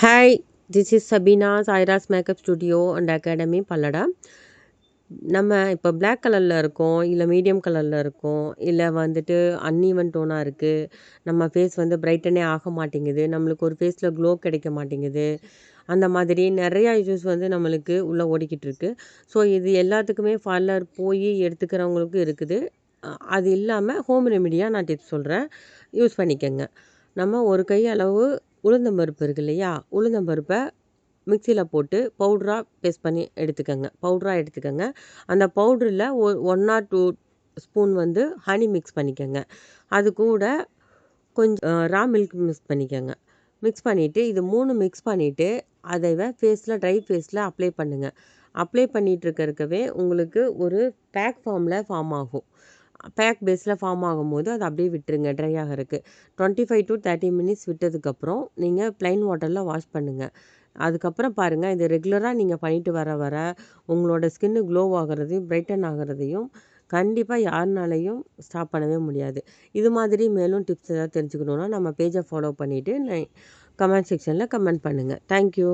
Hi this is Sabina Sairas makeup studio and academy பல்லடா நம்ம இப்போ black கலரில் இருக்கோம் இல்லை மீடியம் கலரில் இருக்கோம் இல்லை வந்துட்டு அன்ஈவன் டோனாக இருக்குது நம்ம ஃபேஸ் வந்து பிரைட்டனே ஆக மாட்டேங்குது. நம்மளுக்கு ஒரு ஃபேஸில் க்ளோ கிடைக்க மாட்டேங்குது. அந்த மாதிரி நிறையா இஷ்யூஸ் வந்து நம்மளுக்கு உள்ளே ஓடிக்கிட்டு இருக்குது ஸோ இது எல்லாத்துக்குமே பார்லர் போய் எடுத்துக்கிறவங்களுக்கும் இருக்குது. அது இல்லாமல் ஹோம் ரெமிடியாக நான் டிப்ஸ் சொல்கிறேன் யூஸ் பண்ணிக்கோங்க. நம்ம ஒரு கை அளவு உளுந்தம்பருப்பு இருக்கு இல்லையா? உளுந்தம்பருப்பை மிக்சியில் போட்டு பவுடராக பேஸ்ட் பண்ணி எடுத்துக்கோங்க. பவுட்ராக எடுத்துக்கோங்க. அந்த பவுடரில் ஒ ஒன் ஆர் டூ ஸ்பூன் வந்து ஹனி மிக்ஸ் பண்ணிக்கோங்க. அது கூட கொஞ்சம் ரா மில்க் மிக்ஸ் பண்ணிக்கோங்க. மிக்ஸ் பண்ணிவிட்டு இது மூணு மிக்ஸ் பண்ணிவிட்டு அதை ஃபேஸில் ட்ரை ஃபேஸில் அப்ளை பண்ணுங்கள் அப்ளை பண்ணிகிட்டு இருக்கவே உங்களுக்கு ஒரு பேக் ஃபார்மில் ஃபார்ம் ஆகும். பேக் பேஸில் ஃபார்ம் ஆகும்போது அதை அப்படியே விட்டுருங்க ட்ரை ஆகிறதுக்கு. Twenty five to thirty minutes விட்டதுக்கப்புறம் நீங்கள் ப்ளைன் வாட்டரில் வாஷ் பண்ணுங்கள் அதுக்கப்புறம் பாருங்கள் இது ரெகுலராக நீங்கள் பண்ணிட்டு வர வர உங்களோட ஸ்கின்னு க்ளோ ஆகிறதையும் பிரைட்டன் ஆகிறதையும் கண்டிப்பாக யாருனாலையும் ஸ்டாப் பண்ணவே முடியாது. இது மாதிரி மேலும் டிப்ஸ் ஏதாவது தெரிஞ்சுக்கணுன்னா நம்ம பேஜை ஃபாலோ பண்ணிவிட்டு கமெண்ட் செக்ஷனில் கமெண்ட் பண்ணுங்கள் தேங்க்யூ